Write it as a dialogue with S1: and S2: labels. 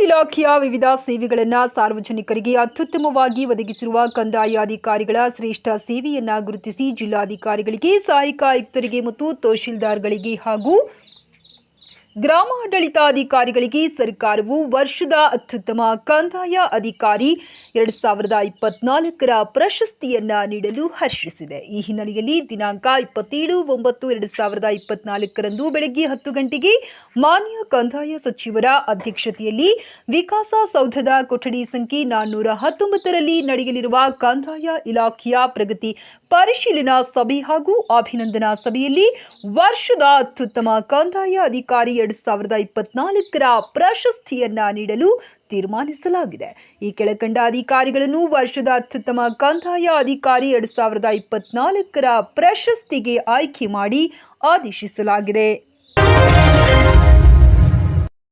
S1: ಇಲಾಖೆಯ ವಿವಿಧ ಸೇವೆಗಳನ್ನು ಸಾರ್ವಜನಿಕರಿಗೆ ಅತ್ಯುತ್ತಮವಾಗಿ ಒದಗಿಸಿರುವ ಕಂದಾಯ ಅಧಿಕಾರಿಗಳ ಶ್ರೇಷ್ಠ ಸೇವೆಯನ್ನ ಗುರುತಿಸಿ ಜಿಲ್ಲಾಧಿಕಾರಿಗಳಿಗೆ ಸಹಾಯಕ ಆಯುಕ್ತರಿಗೆ ಮತ್ತು ತಹಶೀಲ್ದಾರ್ಗಳಿಗೆ ಹಾಗೂ ಗ್ರಾಮಾಡಳಿತಾಧಿಕಾರಿಗಳಿಗೆ ಸರ್ಕಾರವು ವರ್ಷದ ಅತ್ಯುತ್ತಮ ಕಂದಾಯ ಅಧಿಕಾರಿ ಎರಡು ಸಾವಿರದ ಇಪ್ಪತ್ನಾಲ್ಕರ ಪ್ರಶಸ್ತಿಯನ್ನ ನೀಡಲು ಹರ್ಷಿಸಿದೆ. ಈ ಹಿನ್ನೆಲೆಯಲ್ಲಿ ದಿನಾಂಕ ಇಪ್ಪತ್ತೇಳು ಒಂಬತ್ತು ಎರಡು ಸಾವಿರದ ಇಪ್ಪತ್ನಾಲ್ಕರಂದು ಬೆಳಗ್ಗೆ ಹತ್ತು ಗಂಟೆಗೆ ಮಾನ್ಯ ಕಂದಾಯ ಸಚಿವರ ಅಧ್ಯಕ್ಷತೆಯಲ್ಲಿ ವಿಕಾಸ ಸೌಧದ ಕೊಠಡಿ ಸಂಖ್ಯೆ ನಾನ್ನೂರ ಹತ್ತೊಂಬತ್ತರಲ್ಲಿ ನಡೆಯಲಿರುವ ಕಂದಾಯ ಇಲಾಖೆಯ ಪ್ರಗತಿ ಪರಿಶೀಲನಾ ಸಭೆ ಹಾಗೂ ಅಭಿನಂದನಾ ಸಭೆಯಲ್ಲಿ ವರ್ಷದ ಅತ್ಯುತ್ತಮ ಕಂದಾಯ ಅಧಿಕಾರಿ ಎರಡು ಸಾವಿರದ ಇಪ್ಪತ್ನಾಲ್ಕರ ಪ್ರಶಸ್ತಿಯನ್ನ ನೀಡಲು ತೀರ್ಮಾನಿಸಲಾಗಿದೆ. ಈ ಕೆಳಕಂಡ ಅಧಿಕಾರಿಗಳನ್ನು ವರ್ಷದ ಅತ್ಯುತ್ತಮ ಕಂದಾಯ ಅಧಿಕಾರಿ ಎರಡು ಸಾವಿರದ ಇಪ್ಪತ್ನಾಲ್ಕರ ಪ್ರಶಸ್ತಿಗೆ ಆಯ್ಕೆ ಮಾಡಿ ಆದೇಶಿಸಲಾಗಿದೆ.